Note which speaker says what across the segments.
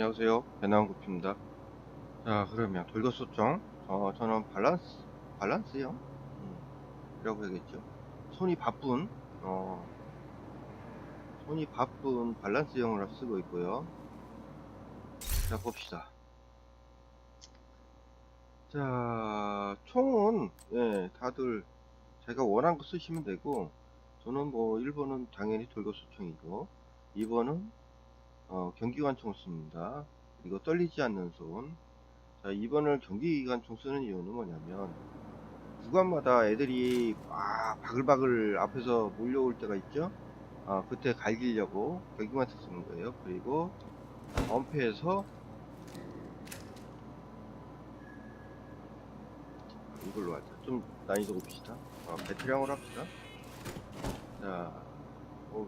Speaker 1: 안녕하세요. 배나은구입니다. 자, 그러면 돌격소총. 어, 저는 밸런스, 밸런스요? 음, 이라고 해야겠죠. 손이 바쁜, 어, 손이 바쁜 밸런스형을 쓰고 있고요. 자, 봅시다. 자, 총은, 예, 다들 제가 원하는 거 쓰시면 되고, 저는 뭐, 1번은 당연히 돌격소총이고, 2번은 어, 경기관총 씁니다. 그리고 떨리지 않는 손. 자, 2번을 경기관총 쓰는 이유는 뭐냐면, 구간마다 애들이 막 바글바글 앞에서 몰려올 때가 있죠? 아, 그때 갈기려고 경기관총 쓰는 거예요. 그리고, 엄폐해서, 이걸로 하자. 좀 난이도 봅시다. 어, 배틀형으로 합시다. 자, 어,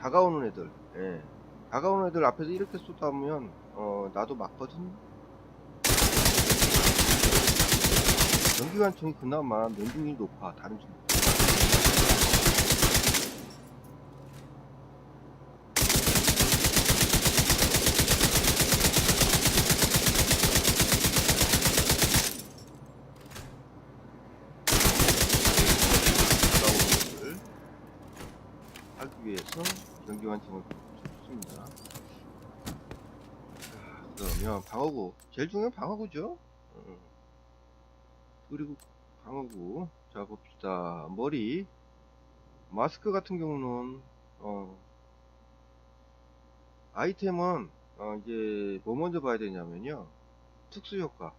Speaker 1: 다가오는 애들, 예. 다가오는 애들 앞에서 이렇게 쏟아보면 어 나도 맞거든? 전기관총이 그나마 면중이 높아 다른 총 하기 위해서 전기관총을 씁니다. 자, 그러면 방어구 제일 중요한 방어구죠. 음. 그리고 방어구 자 봅시다 머리 마스크 같은 경우는 어 아이템은 어 이제 뭐 먼저 봐야 되냐면요 특수 효과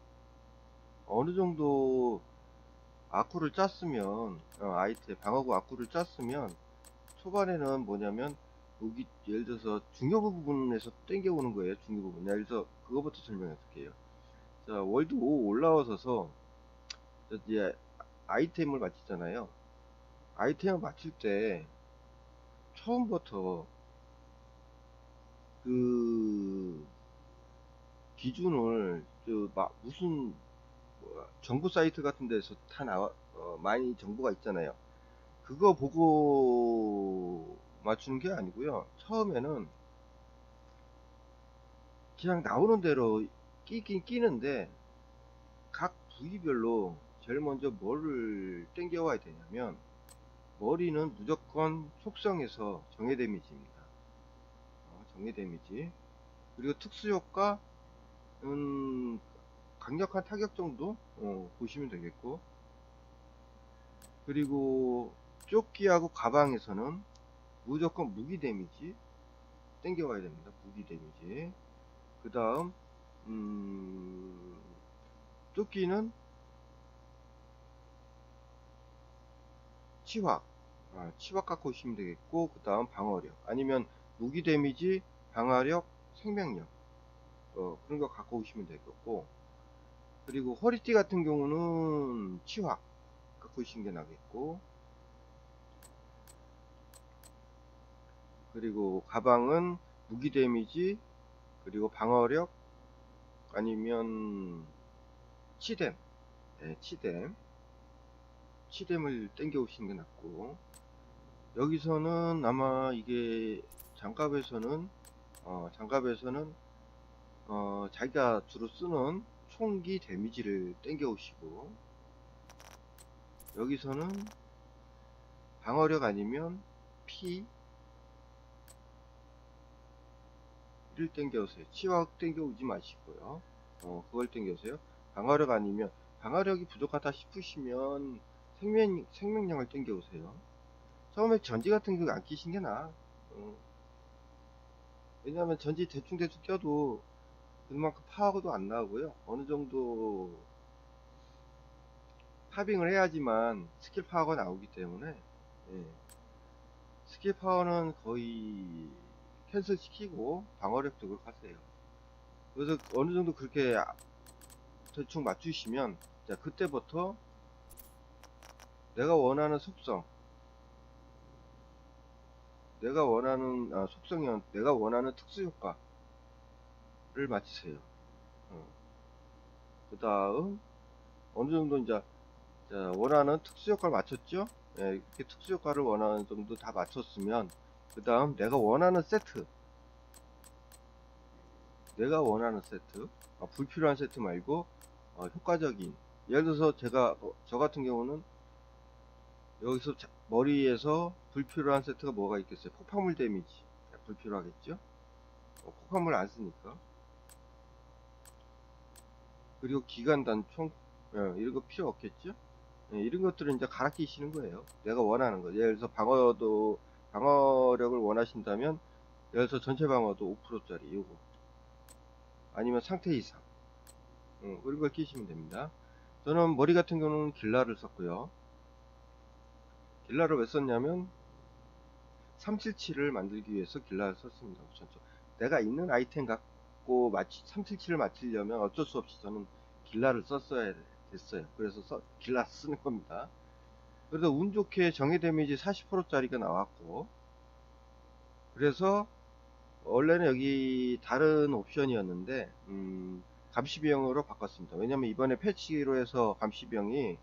Speaker 1: 어느 정도 아쿠를 짰으면 어, 아이템 방어구 아쿠를 짰으면 초반에는 뭐냐면 여기 예를 들어서 중요 부분에서 땡겨오는 거예요 중요 부분. 예를 들어서 그거부터 설명해 드릴게요. 자 월드 5 올라와서서 이제 아이템을 맞추잖아요. 아이템을 맞출 때 처음부터 그 기준을 저막 무슨 정부 사이트 같은 데서 다 나와 어, 많이 정보가 있잖아요. 그거 보고 맞추는 게 아니고요. 처음에는 그냥 나오는 대로 끼긴 끼는데 각 부위별로 제일 먼저 뭐를 땡겨와야 되냐면 머리는 무조건 속성에서 정예 데미지입니다. 어, 정예 데미지. 그리고 특수 효과는 강력한 타격 정도 어, 보시면 되겠고 그리고 조끼하고 가방에서는 무조건 무기 데미지 땡겨와야 됩니다. 무기 데미지. 그 다음, 음, 조끼는 치확. 아, 치확 갖고 오시면 되겠고, 그 다음 방어력. 아니면 무기 데미지, 방어력, 생명력. 어, 그런 거 갖고 오시면 되겠고, 그리고 허리띠 같은 경우는 치확 갖고 오시는 게 나겠고, 그리고 가방은 무기 데미지 그리고 방어력 아니면 치뎀 네, 치뎀 치뎀을 땡겨 오시는 게 낫고. 여기서는 아마 이게 장갑에서는 어, 장갑에서는 어, 자기가 주로 쓰는 총기 데미지를 땡겨 오시고. 여기서는 방어력 아니면 피 를 땡겨오세요. 치확 땡겨오지 마시고요. 어, 그걸 땡겨오세요. 방어력 아니면 방어력이 부족하다 싶으시면 생명 생명력을 땡겨오세요. 처음에 전지 같은 거 안 끼신 게 나아. 어. 왜냐하면 전지 대충 대충 껴도 그만큼 파워도 안 나오고요. 어느 정도 파빙을 해야지만 스킬 파워가 나오기 때문에 예. 스킬 파워는 거의 캔슬 시키고 방어력 쪽으로 가세요. 그래서 어느 정도 그렇게 아- 대충 맞추시면 자 그때부터 내가 원하는 속성 내가 원하는 아, 속성이면 내가 원하는 특수 효과를 맞추세요. 그 다음 어느 정도 이제 자, 원하는 특수 효과를 맞췄죠? 예, 이렇게 특수 효과를 원하는 정도 다 맞췄으면 그 다음 내가 원하는 세트 내가 원하는 세트, 아, 불필요한 세트 말고 어, 효과적인. 예를 들어서 제가 어, 저 같은 경우는 여기서 자- 머리에서 불필요한 세트가 뭐가 있겠어요? 폭발물 데미지 불필요하겠죠? 어, 폭발물 안 쓰니까. 그리고 기관 단총 어, 이런 거 필요 없겠죠? 예, 이런 것들은 이제 갈아 끼시는 거예요. 내가 원하는 거. 예를 들어서 방어도 방어력을 원하신다면 들어서 전체 방어도 5%짜리 요거 아니면 상태 이상 어, 그런 걸 끼시면 됩니다. 저는 머리 같은 경우는 길라를 썼고요. 길라를 왜 썼냐면 377을 만들기 위해서 길라를 썼습니다. 우선적. 내가 있는 아이템 갖고 마치 377을 맞추려면 어쩔 수 없이 저는 길라를 썼어야 됐어요. 그래서 써- 길라 쓰는 겁니다. 그래서 운 좋게 정의 데미지 40%짜리가 나왔고 그래서 원래는 여기 다른 옵션이었는데 음, 감시병으로 바꿨습니다. 왜냐면 이번에 패치로 해서 감시병이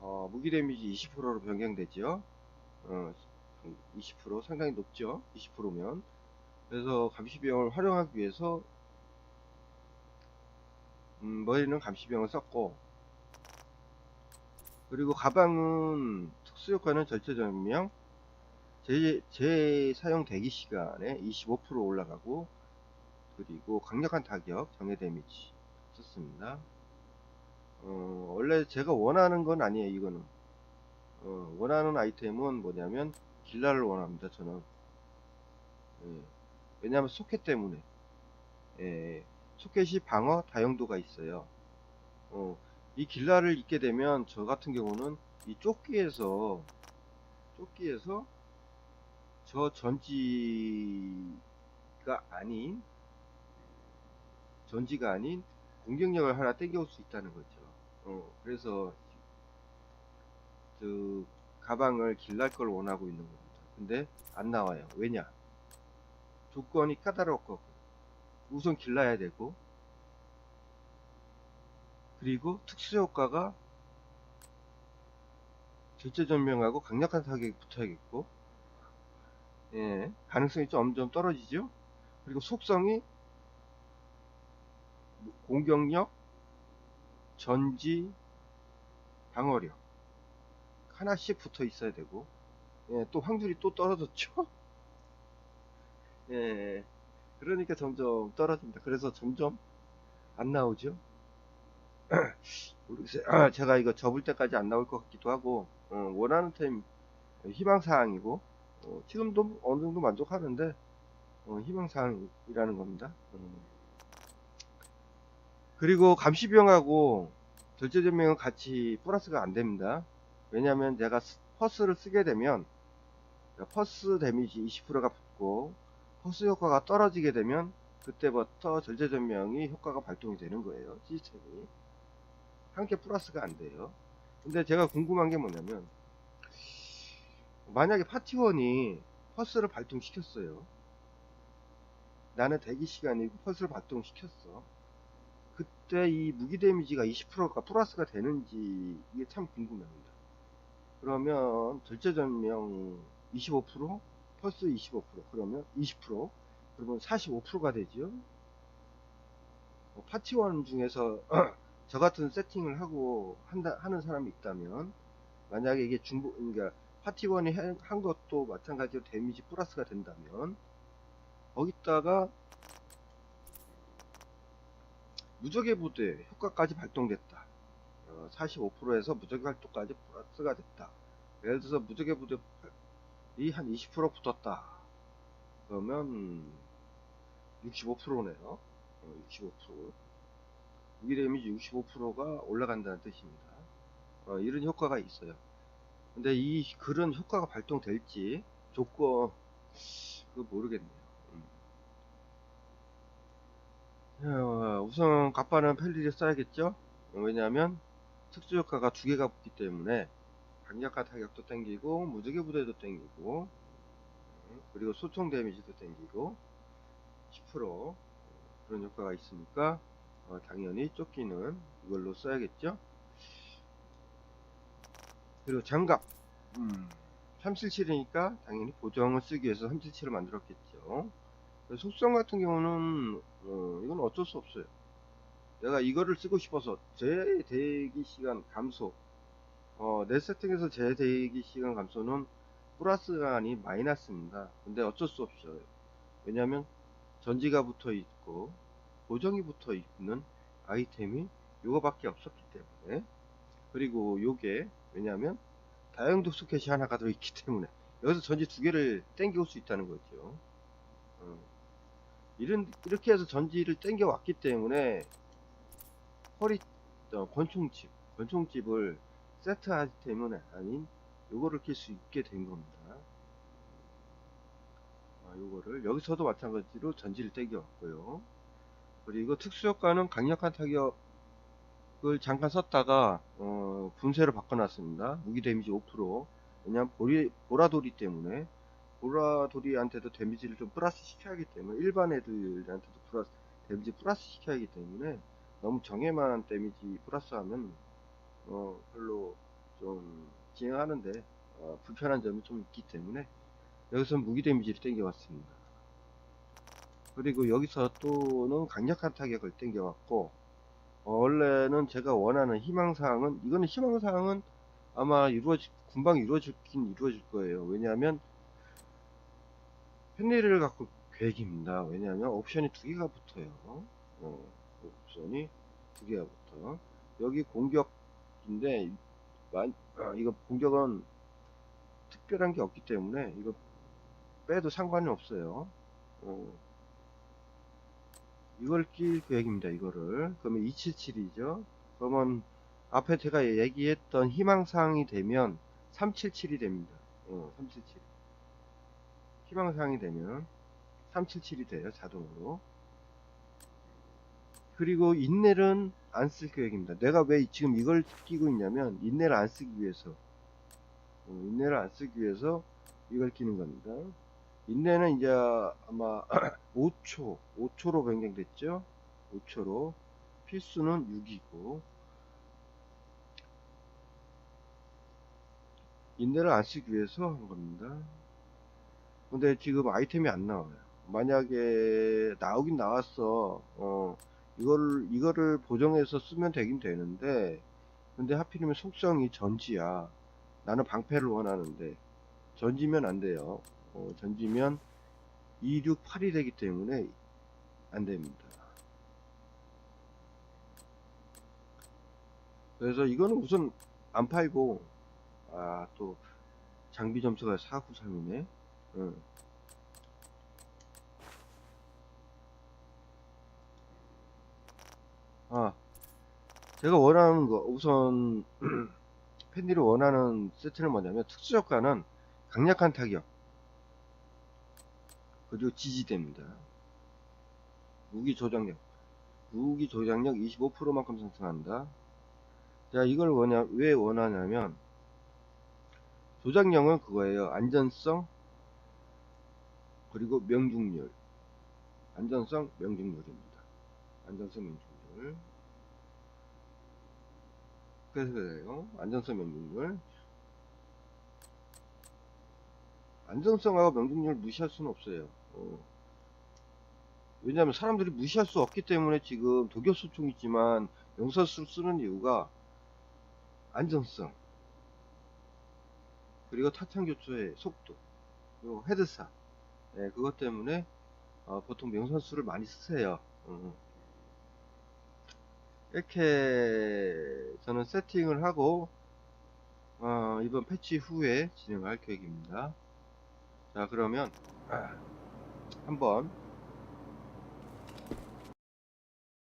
Speaker 1: 어, 무기 데미지 20%로 변경되죠. 어, 20% 상당히 높죠. 20%면 그래서 감시병을 활용하기 위해서 음, 머리는 감시병을 썼고 그리고 가방은 특수효과는 절제전명 제, 제 사용 대기 시간에 25% 올라가고 그리고 강력한 타격 정예 데미지 썼습니다. 어, 원래 제가 원하는 건 아니에요 이거는. 어, 원하는 아이템은 뭐냐면 길라를 원합니다 저는. 예, 왜냐하면 소켓 때문에. 예, 소켓이 방어 다용도가 있어요. 어, 이 길라를 입게 되면 저 같은 경우는 이 조끼에서 조끼에서 저 전지가 아닌 전지가 아닌 공격력을 하나 땡겨올 수 있다는 거죠. 어, 그래서 그 가방을 길날 걸 원하고 있는 겁니다. 근데 안 나와요. 왜냐? 조건이 까다롭고 우선 길러야 되고 그리고 특수 효과가 절제전명하고 강력한 타격이 붙어야겠고 예, 가능성이 점점 떨어지죠? 그리고 속성이 공격력 전지 방어력 하나씩 붙어 있어야 되고 예, 또 확률이 또 떨어졌죠? 예, 그러니까 점점 떨어집니다. 그래서 점점 안 나오죠 모르겠어요. 아, 제가 이거 접을 때까지 안 나올 것 같기도 하고 어, 원하는 템 희망사항이고 어, 지금도 어느 정도 만족하는데 어, 희망사항이라는 겁니다. 음. 그리고 감시병하고 절제전명은 같이 플러스가 안 됩니다. 왜냐하면 스- 퍼스를 쓰게 되면 퍼스 데미지 20%가 붙고 퍼스 효과가 떨어지게 되면 그때부터 절제전명이 효과가 발동이 되는 거예요. 시스템이. 함께 플러스가 안 돼요. 근데 제가 궁금한 게 뭐냐면 만약에 파티원이 퍼스를 발동시켰어요. 나는 대기 시간이고 퍼스를 발동시켰어. 그때 이 무기 데미지가 20%가 플러스가 되는지 이게 참 궁금합니다. 그러면 절제 전명 25% 퍼스 25% 그러면 20% 그러면 45%가 되죠. 어, 파티원 중에서 저 같은 세팅을 하고 한다, 하는 사람이 있다면 만약에 이게 중복 그러니까 파티원이 한, 한 것도 마찬가지로 데미지 플러스가 된다면 거기다가 무적의 부대 효과까지 발동됐다. 어, 45%에서 무적의 활동까지 플러스가 됐다. 예를 들어서 무적의 부대 이 한 20% 붙었다. 그러면 65%네요. 어, 65%. 데미지 65%가 올라간다는 뜻입니다. 어, 이런 효과가 있어요. 근데 이 그런 효과가 발동될지 조건 그 모르겠네요. 음. 어, 우선 갑바는 펠리를 써야겠죠? 어, 왜냐하면 특수 효과가 두 개가 붙기 때문에 강력한 타격도 땡기고 무적의 부대도 땡기고 음, 그리고 소총 데미지도 땡기고 10% 그런 효과가 있으니까 어, 당연히 조끼는 이걸로 써야겠죠 그리고 장갑 음, 377이니까 당연히 보정을 쓰기 위해서 377을 만들었겠죠 속성 같은 경우는 어, 이건 어쩔 수 없어요. 내가 이거를 쓰고 싶어서 제 대기 시간 감소 어, 내 세팅에서 제 대기 시간 감소는 플러스가 아닌 마이너스입니다. 근데 어쩔 수 없어요. 왜냐하면 전지가 붙어 있고 고정이 붙어 있는 아이템이 요거밖에 없었기 때문에 그리고 요게 왜냐하면 다용도 소켓이 하나가 더 있기 때문에 여기서 전지 두 개를 땡겨올 수 있다는 거죠. 어. 이런 이렇게 해서 전지를 땡겨 왔기 때문에 허리 어, 권총집 권총집을 세트 아이템은 아닌 요거를 낄 수 있게 된 겁니다. 아, 요거를 여기서도 마찬가지로 전지를 땡겨 왔고요. 그리고 특수 효과는 강력한 타격을 잠깐 썼다가 어, 분쇄로 바꿔놨습니다. 무기 데미지 5% 왜냐면 보리, 보라돌이 때문에 보라돌이한테도 데미지를 좀 플러스 시켜야 하기 때문에 일반 애들한테도 플러스 데미지 플러스 시켜야 하기 때문에 너무 정예만 데미지 플러스 하면 어, 별로 좀 진행하는데 어, 불편한 점이 좀 있기 때문에 여기서 무기 데미지를 땡겨왔습니다. 그리고 여기서 또는 강력한 타격을 땡겨왔고 어, 원래는 제가 원하는 희망사항은 이거는 희망사항은 아마 이루어지 금방 이루어지긴 이루어질 거예요. 왜냐하면 펜리를 갖고 계획입니다. 왜냐하면 옵션이 두 개가 붙어요. 어, 옵션이 두 개가 붙어. 여기 공격인데 만- 아, 이거 공격은 특별한 게 없기 때문에 이거 빼도 상관이 없어요. 어, 이걸 낄 계획입니다. 이거를 그러면 277이죠. 그러면 앞에 제가 얘기했던 희망사항이 되면 377이 됩니다. 어, 377. 희망사항이 되면 377이 돼요. 자동으로. 그리고 인넬은 안 쓸 계획입니다. 내가 왜 지금 이걸 끼고 있냐면 인넬을 안 쓰기 위해서 어, 인넬을 안 쓰기 위해서 이걸 끼는 겁니다. 인내는 이제 아마 5초, 5초로 변경됐죠? 5초로. 필수는 6이고. 인내를 안 쓰기 위해서 한 겁니다. 근데 지금 아이템이 안 나와요. 만약에 나오긴 나왔어. 어, 이거를, 이거를 보정해서 쓰면 되긴 되는데, 근데 하필이면 속성이 전지야. 나는 방패를 원하는데, 전지면 안 돼요. 어, 전지면 268이 되기 때문에 안 됩니다. 그래서 이거는 우선 안 팔고 아 또 장비 점수가 493이네. 응. 아 제가 원하는 거 우선 팬디를 원하는 세트는 뭐냐면 특수 효과는 강력한 타격 그리고 지지됩니다. 무기 조작력. 무기 조작력 25%만큼 상승한다. 자, 이걸 원하, 왜 원하냐면, 조작력은 그거예요. 안전성, 그리고 명중률. 안전성, 명중률입니다. 안전성, 명중률. 그래서 그래요. 안전성, 명중률. 안정성하고 명중률을 무시할 수는 없어요. 어. 왜냐하면 사람들이 무시할 수 없기 때문에 지금 독일 소총 있지만 영서수를 쓰는 이유가 안정성 그리고 타탄 교초의 속도 그리고 헤드사 네, 그것 때문에 어, 보통 명선수를 많이 쓰세요. 어. 이렇게 저는 세팅을 하고 어, 이번 패치 후에 진행할 계획입니다. 자 그러면 아, 한번